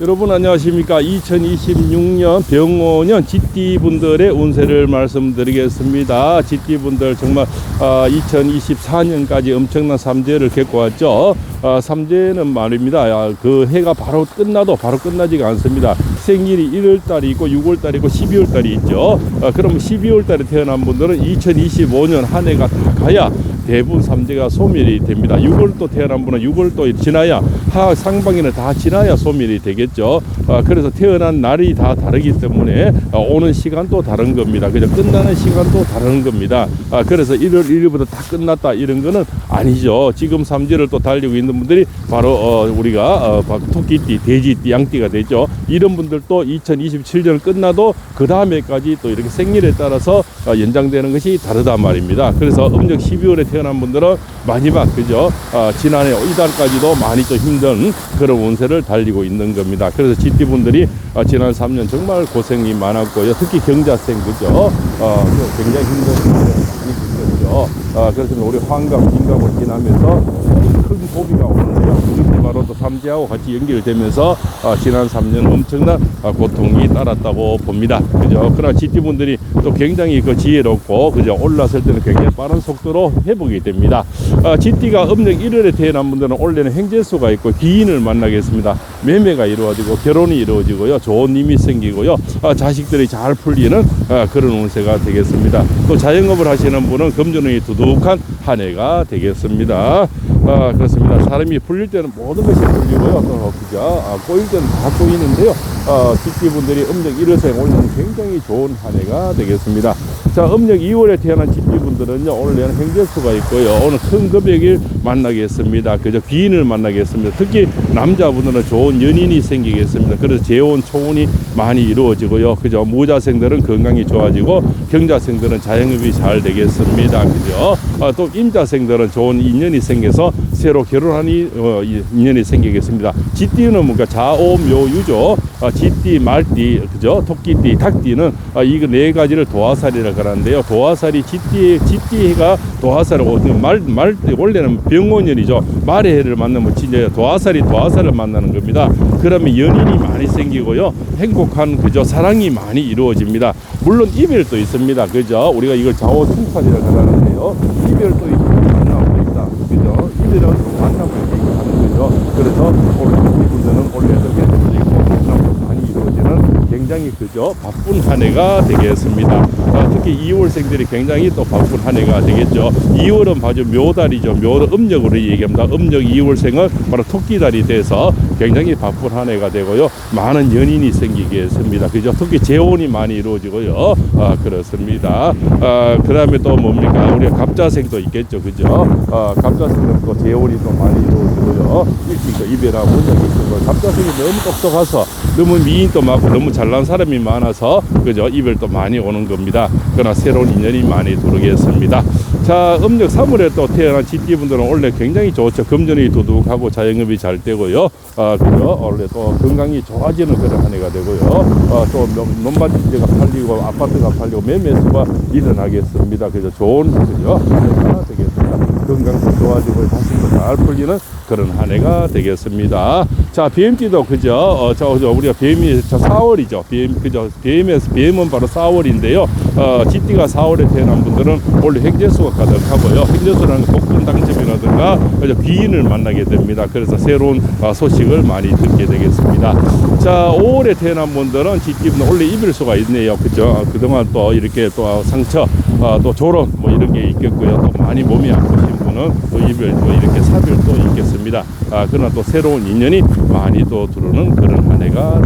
여러분 안녕하십니까? 2026년 병원년 GT분들의 운세를 말씀드리겠습니다. GT분들 정말 아, 2024년까지 엄청난 삼재를 겪고 왔죠 아, 삼재는 말입니다 아, 그 해가 바로 끝나도 바로 끝나지가 않습니다 생일이 1월달이 있고 6월달이 있고 12월달이 있죠 아, 그러면 12월달에 태어난 분들은 2025년 한 해가 다 가야 대부분 삼재가 소멸이 됩니다. 6월도 태어난 분은 6월도 지나야 하 상반기는 다 지나야 소멸이 되겠죠. 아, 그래서 태어난 날이 다 다르기 때문에 아, 오는 시간도 다른 겁니다. 그죠? 끝나는 시간도 다른 겁니다. 아, 그래서 1월 1일부터 다 끝났다 이런 거는 아니죠. 지금 삼재를 또 달리고 있는 분들이 바로 어, 우리가 어, 바- 토끼띠, 돼지띠, 양띠가 되죠. 이런 분들도 2027년 끝나도 그 다음에까지 또 이렇게 생일에 따라서 어, 연장되는 것이 다르다 말입니다. 그래서 음력 12월에 태어난 분들은 마지막 그죠? 어, 지난해 이달까지도 많이 또 힘든 그런 운세를 달리고 있는 겁니다. 그래서 GT 분들이 어, 지난 3년 정말 고생이 많았고요. 특히 경자생 그죠? 어, 그 굉장히 힘든 많이 겪었죠. 어, 그래서 우리 환갑, 긴갑을 지나면서 큰 고비가 오는데요. 이렇게 바로 또 삼재하고 같이 연결되면서 어, 지난 3년 엄청난 어, 고통이 따랐다고 봅니다. 그죠? 그러나 GT 분들이 또 굉장히 그 지혜롭고 그죠? 올라설 때는 굉장히 빠른 속도로 회복이 됩니다. 어, GT가 음력 1월에 태어난 분들은 올해는 행재수가 있고 귀인을 만나겠습니다. 매매가 이루어지고 결혼이 이루어지고요. 좋은 님이 생기고요. 어, 자식들이 잘 풀리는 어, 그런 운세가 되겠습니다. 또 자영업을 하시는 분은 금전운이 두둑한 한 해가 되겠습니다. 아, 그렇습니다. 사람이 풀릴 때는 모든 것이 풀리고요. 또, 그죠? 아, 꼬일 때는 다 꼬이는데요. 아, GT분들이 음력 1월생 올해는 굉장히 좋은 한 해가 되겠습니다. 자, 음력 2월에 태어난 GT분들은요, 올해는 행재수가 있고요. 오늘 큰 금액을 만나겠습니다. 그죠? 귀인을 만나겠습니다. 특히 남자분들은 좋은 연인이 생기겠습니다. 그래서 재혼, 초혼이 많이 이루어지고요. 그죠? 무자생들은 건강이 좋아지고, 경자생들은 자영업이 잘 되겠습니다. 그죠? 아, 또 임자생들은 좋은 인연이 생겨서 새로 결혼하니 어, 이- 인연이 생기겠습니다. 쥐띠는 뭔가 자오묘유죠. 아, 쥐띠, 말띠, 그죠? 토끼띠, 닭띠는 아, 이거 네 가지를 도화살이라 그러는데요. 도화살이 쥐띠, 쥐띠가 도화살이고 말, 말 원래는 병원연이죠. 말의 해를 만나면 진짜 도화살이 도화살을 만나는 겁니다. 그러면 연인이 많이 생기고요. 행복한 그죠? 사랑이 많이 이루어집니다. 물론 이별도 있습니다. 그죠? 우리가 이걸 좌우충살이라 그러는데요. 이별도 있고. 그죠? 이별은 만남을 얘기하는 거죠. 그래서 오늘 이분들은 이별도 있고 만남도 많이 이루어지는 굉장히 그죠? 바쁜 한 해가 되겠습니다. 아, 특히 2월생들이 굉장히 또 바쁜 한 해가 되겠죠. 2월은 바로 묘달이죠. 묘 음력으로 얘기합니다. 음력 2월생은 바로 토끼달이 돼서 굉장히 바쁜 한 해가 되고요. 많은 연인이 생기겠습니다. 그죠? 특히 재혼이 많이 이루어지고요. 아, 그렇습니다. 아, 그 다음에 또 뭡니까? 우리가 갑자생도 있겠죠. 그죠? 아, 갑자생은 또 재혼이 또 많이 이루어지고요. 일찍 또 이별하고 운명이 있고 갑자생이 너무 똑똑해서 너무 미인도 많고 너무 잘난 사람이 많아서 그죠? 이별도 많이 오는 겁니다. 그러나 새로운 인연이 많이 들어오겠습니다. 자, 음력 3월에 또 태어난 GT분들은 원래 굉장히 좋죠. 금전이 두둑하고 자영업이 잘 되고요. 아, 그죠? 원래 또 건강이 좋아지는 그런 한 해가 되고요. 아, 또 농- 논밭지가 팔리고 아파트가 팔리고 매매수가 일어나겠습니다. 그죠? 좋은, 그죠? 건강도 좋아지고 자신도 잘 풀리는 그런 한 해가 되겠습니다. 자, BMT도 그죠? 어, 저, 저 우리가 BM이 저 4월이죠. BM 그죠? BM에서 BM은 바로 4월인데요. 어, GT가 4월에 태어난 분들은 원래 행재수가 가득하고요. 행재수라는 건 복분 당첨이라든가 그죠? 귀인을 만나게 됩니다. 그래서 새로운 어, 소식을 많이 듣게 되겠습니다. 자, 5월에 태어난 분들은 GT는 원래 이별수가 있네요. 그죠? 어, 그동안 또 이렇게 또 상처, 어, 또 조론 뭐 이런 게 있겠고요. 또 많이 몸이 아프신 분은 또 이별, 또 이렇게 사별도 있겠습니다. 아, 그러나 또 새로운 인연이 많이 또 들어오는 그런 한 해가?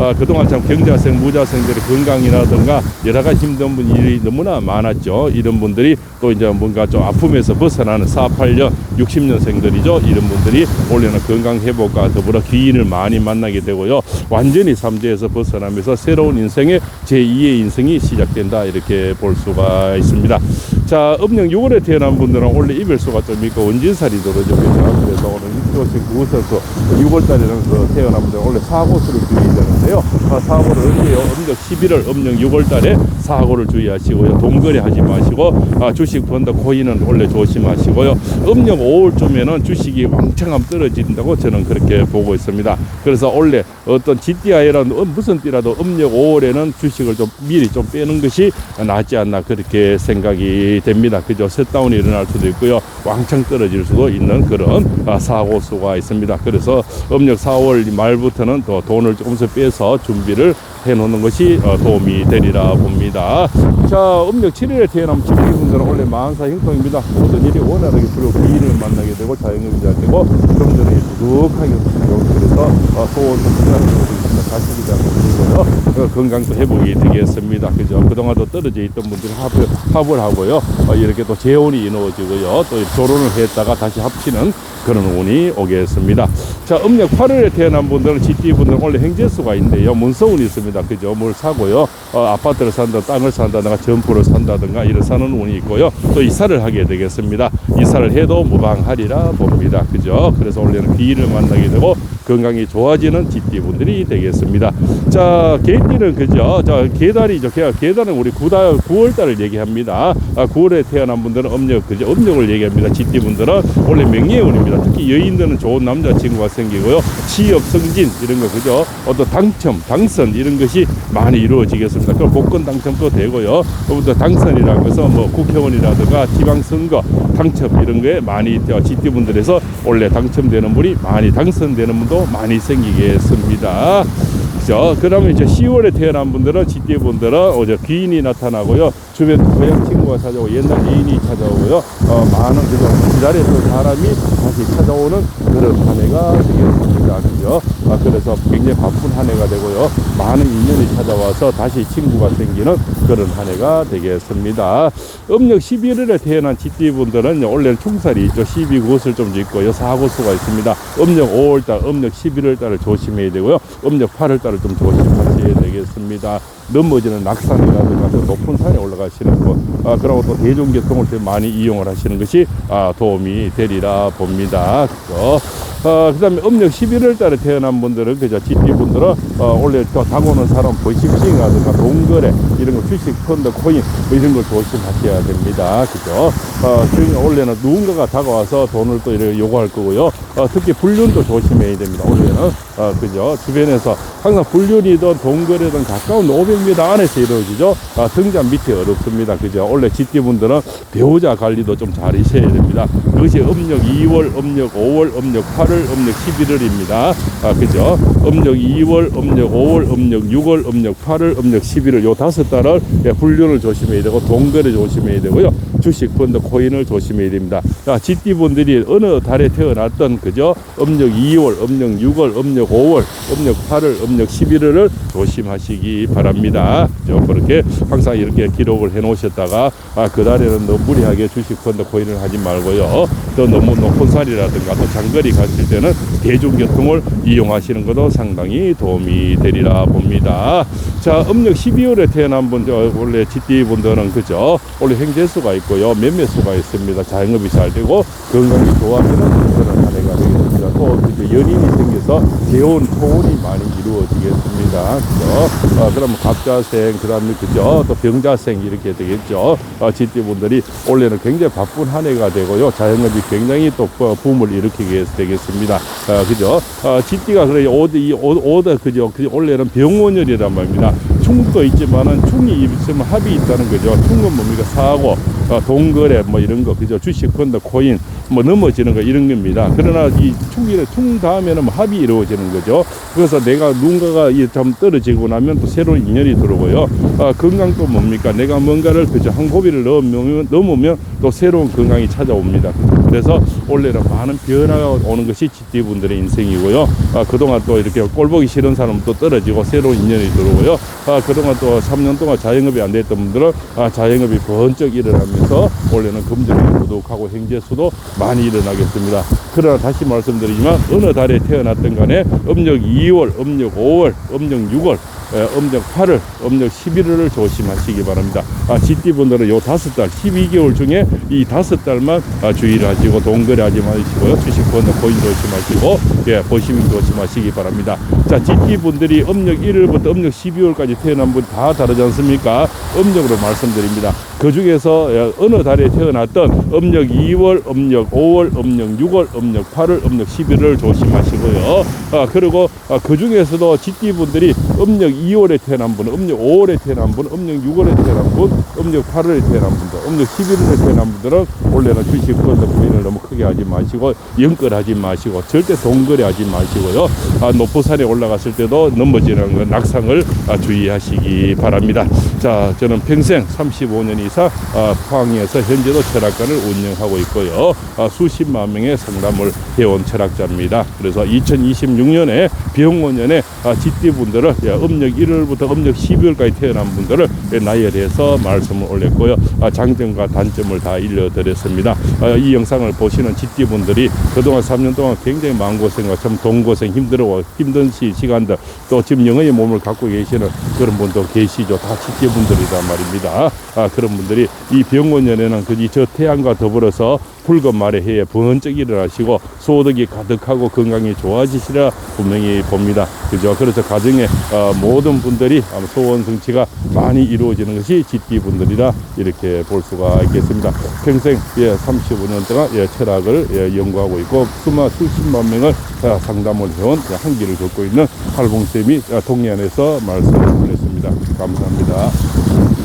아, 그동안 참 경자생, 무자생들의 건강이라든가 여러 가지 힘든 분 일이 너무나 많았죠. 이런 분들이 또 이제 뭔가 좀 아픔에서 벗어나는 4, 8년, 60년생들이죠. 이런 분들이 올해는 건강 회복과 더불어 귀인을 많이 만나게 되고요. 완전히 삼재에서 벗어나면서 새로운 인생의 제2의 인생이 시작된다. 이렇게 볼 수가 있습니다. 자, 음력 6월에 태어난 분들은 원래 이별수가 좀 있고 원진살이. 그죠? 5월에서 오는 조식 그곳에서 6월달에는 그 태어난 분들 원래 사고수를 주의해야 되는데요. 아, 사고를? 음력 11월, 음력 6월 달에 사고를 주의하시고요. 동거래 하지 마시고 아, 주식 펀드 코인은 원래 조심하시고요. 음력 5월쯤에는 주식이 왕창함 떨어진다고 저는 그렇게 보고 있습니다. 그래서 원래 어떤 GTI라는 무슨 띠라도 음력 5월에는 주식을 좀 미리 좀 빼는 것이 낫지 않나 그렇게 생각이 됩니다. 그죠? 셋다운이 일어날 수도 있고요. 왕창 떨어질 수도 있는 그런 아, 사고 수가 있습니다. 그래서 음력 4월 말부터는 또 돈을 조금씩 빼서 준비를 해 놓는 것이 어, 도움이 되리라 봅니다. 자, 음력 7일에 태어난 지기분들은 원래 마흔사 형통입니다. 모든 일이 원활하게 주로 기인을 만나게 되고 자영업이 잘 되고 금전이 두둑하게 되고 그래서 어, 소원 성장을 되고요. 어, 건강도 회복이 되겠습니다. 그죠? 그동안도 떨어져 있던 분들이 합을, 합을 하고요. 어, 이렇게 또 재혼이 이루어지고요. 또 결혼을 했다가 다시 합치는 그런 운이 오겠습니다. 자, 음력 8월에 태어난 분들은 GT 분들은 원래 행재수가 있는데요. 문서운이 있습니다. 그죠? 뭘 사고요. 어, 아파트를 산다, 땅을 산다든가 점포를 산다든가 이런 사는 운이 있고요. 또 이사를 하게 되겠습니다. 이사를 해도 무방하리라 봅니다. 그죠? 그래서 원래는 비인을 만나게 되고 건강이 좋아지는 GT 분들이 되겠습니다. 자, 개띠는 그죠? 자, 계달이죠. 계- 계달은 우리 9달, 9월달을 얘기합니다. 아, 9월에 태어난 분들은 음력, 그죠? 음력을 얘기합니다. GT 분들은 원래 명예운입니다. 특히 여인들은 좋은 남자친구가 생기고요. 취업 승진 이런 거 그죠? 어떤 당첨, 당선 이런 것이 많이 이루어지겠습니다. 그럼 복권 당첨도 되고요. 또 당선이라고 해서 뭐 국회의원이라든가 지방선거 당첨 이런 거에 많이 GT 분들에서 원래 당첨되는 분이 많이 당선되는 분도 많이 생기겠습니다. 그죠? 그러면 이제 10월에 태어난 분들은 GT 분들은 어제 귀인이 나타나고요. 주변 고향 친구가 찾아오고 옛날 애인이 찾아오고요. 어, 많은 그런 기다렸던 사람이 다시 찾아오는 그런 한 해가 되겠습니다. 그죠? 아, 그래서 굉장히 바쁜 한 해가 되고요. 많은 인연이 찾아와서 다시 친구가 생기는 그런 한 해가 되겠습니다. 음력 11월에 태어난 GT 분들은 원래는 총살이 있죠. 12곳을 좀 짓고요. 사고수가 있습니다. 음력 5월달, 음력 11월달을 조심해야 되고요. 음력 8월달을 좀 조심하셔야 되겠습니다. 넘어지는 낙산이라든가 더 높은 산에 올라가시는 것, 아, 그리고 또 대중교통을 더 많이 이용을 하시는 것이 아, 도움이 되리라 봅니다. 그죠? 어, 그 다음에 음력 11월 달에 태어난 분들은, 그죠? GT 분들은, 어, 원래 또 다가오는 사람, 보이싱싱이라든가 동거래, 이런 거 주식, 펀드, 코인, 뭐 이런 걸 조심하셔야 됩니다. 그죠? 어, 원래는 누군가가 다가와서 돈을 또 이렇게 요구할 거고요. 어, 특히 불륜도 조심해야 됩니다. 원래는, 어, 그죠? 주변에서 항상 불륜이든 동거래든 가까운 500m 안에서 이루어지죠. 아, 등잔 밑에 어렵습니다. 그죠? 원래 GT 분들은 배우자 관리도 좀 잘 하셔야 됩니다. 그것이 음력 2월, 음력 5월, 음력 8월, 음력 11월입니다. 아, 그죠? 음력 2월, 음력 5월, 음력 6월, 음력 8월, 음력 11월 요 다섯 달을 예, 불륜을 조심해야 되고 동거래 조심해야 되고요. 주식 펀드 코인을 조심해야 됩니다. 자, GT 분들이 어느 달에 태어났던 그죠? 음력 2월, 음력 6월, 음력 5월, 음력 8월, 음력 11월을 조심하시기 바랍니다. 그렇게 항상 이렇게 기록 을 해 놓으셨다가 아, 그 달에는 너무 무리하게 주식 펀드 코인을 하지 말고요. 또 너무 높은 산이라든가 또 장거리 가실 때는 대중교통을 이용하시는 것도 상당히 도움이 되리라 봅니다. 자, 음력 12월에 태어난 분, 저 원래 GT 분들은 그죠? 원래 행재수가 있고요. 몇몇 수가 있습니다. 자영업이 잘 되고 건강이 좋아지는 되겠습니다. 또 연인이 생겨서 재혼, 초혼이 많이 이루어지겠습니다. 그죠? 어, 그러면 갑자생, 그 다음에 그죠? 또 병자생 이렇게 되겠죠. 어, GT 분들이 올해는 굉장히 바쁜 한 해가 되고요. 자영업이 굉장히 또 부- 붐을 일으키게 되겠습니다. 어, 그죠? 어, GT가 그래, 오드, 이, 오- 오드, 그죠? 그 올해는 병원열이란 말입니다. 충도 있지만은 충이 있으면 합이 있다는 거죠. 충은 뭡니까? 사고, 어, 동거래 뭐 이런 거, 그죠? 주식 펀드, 코인, 뭐 넘어지는 거 이런 겁니다. 그러나 이 충이는 충 다음에는 뭐 합이 이루어지는 거죠. 그래서 내가 누군가가 이좀 떨어지고 나면 또 새로운 인연이 들어오고요. 아, 건강도 뭡니까? 내가 뭔가를 그죠? 한 고비를 넘으면, 넘으면 또 새로운 건강이 찾아옵니다. 그래서 올해는 많은 변화가 오는 것이 GT 분들의 인생이고요. 아, 그동안 또 이렇게 꼴보기 싫은 사람은 또 떨어지고 새로운 인연이 들어오고요. 아, 그동안 또 3년 동안 자영업이 안 됐던 분들은 아, 자영업이 번쩍 일어나면서 올해는 금전이 부족하고 행재수도 많이 일어나겠습니다. 그러나 다시 말씀드리지만 어느 달에 태어났든 간에 음력 2월, 음력 5월, 음력 6월 에, 음력 8월, 음력 11월을 조심하시기 바랍니다. 아, GT 분들은 요 다섯 달, 12개월 중에 이 다섯 달만 아, 주의를 하시고 동거래 하지 마시고요. 주식권은 고인 조심하시고 예, 보시민 조심하시기 바랍니다. 자, GT 분들이 음력 1월부터 음력 12월까지 태어난 분 다 다르지 않습니까? 음력으로 말씀드립니다. 그 중에서 예, 어느 달에 태어났던 음력 2월, 음력 5월, 음력 6월, 음력 8월, 음력 11월 조심하시고요. 아, 그리고 아, 그 중에서도 GT 분들이 음력 2월에 태어난 분, 음력 5월에 태어난 분, 음력 6월에 태어난 분, 음력 8월에 태어난 분들, 음력 11월에 태어난 분들은 원래는 주식 건너 부인을 너무 크게 하지 마시고 연끌하지 마시고 절대 동거래 하지 마시고요. 아, 높은 산에 올라갔을 때도 넘어지는 그 낙상을 아, 주의하시기 바랍니다. 자, 저는 평생 35년 이상 아, 포항에서 현재도 철학관을 운영하고 있고요. 아, 수십만 명의 상담을 해온 철학자입니다. 그래서 2026년에 병원년에 아, GT 분들을 예, 음력 1월부터 음력 12월까지 태어난 분들을 예, 나열해서 말씀을 올렸고요. 아, 장점과 단점을 다 일러드렸습니다. 아, 이 영상을 보시는 GT 분들이 그동안 3년 동안 굉장히 마음고생과 참 돈고생 힘들어 힘든 시, 시간들 또 지금 영혼의 몸을 갖고 계시는 그런 분도 계시죠. 다 GT 분들이란 말입니다. 아, 그런 분들이 이 병원년에는 그저 저 태양과 더불어서 붉은 말의 해에 번쩍 일어나시고 소득이 가득하고 건강이 좋아지시라 분명히 봅니다. 그죠? 그래서 가정에 어, 모든 분들이 소원 성취가 많이 이루어지는 것이 GT 분들이라 이렇게 볼 수가 있겠습니다. 평생 예, 35년 동안 예, 철학을 예, 연구하고 있고 수마 수십만 명을 아, 상담을 해온 예, 한기를 겪고 있는 팔봉쌤이 아, 동해안에서 말씀을 드렸습니다. 감사합니다.